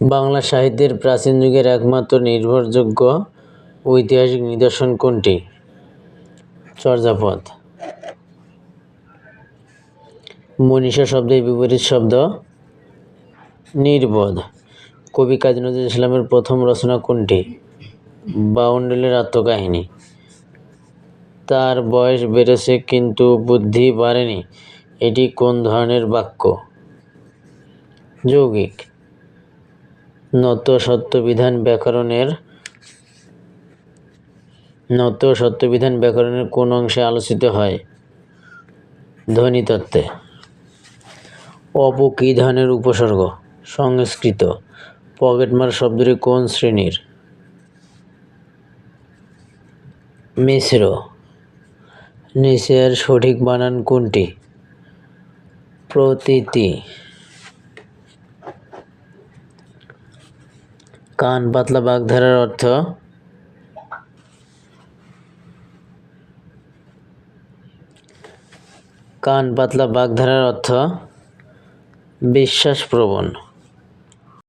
বাংলা সাহিত্যের প্রাচীন যুগের একমাত্র নির্ভরযোগ্য ঐতিহাসিক নিদর্শন কোনটি? চর্যাপদ। মনীষা শব্দের বিপরীত শব্দ নির্বোধ। কবি কাজী নজরুল ইসলামের প্রথম রচনা কোনটি? বাউন্ডুলের আত্মকাহিনী। তার বয়স বেড়েছে কিন্তু বুদ্ধি বাড়েনি। এটি কোন ধরনের বাক্য? যৌগিক। নত সত্যবিধান ব্যাকরণের নত সত্যবিধান ব্যাকরণের কোন অংশে আলোচিত হয়? ধ্বনিতত্ত্বে। অপ কি ধানের উপসর্গ, সংস্কৃত। পকেটমার শব্দটি কোন শ্রেণির? মিশ্র। নিচের সঠিক বানান কোনটি? প্রতীতি। কান পাতলা বাগধারার অর্থ? কান পাতলা বাগধারার অর্থ বিশ্বাসপ্রবণ।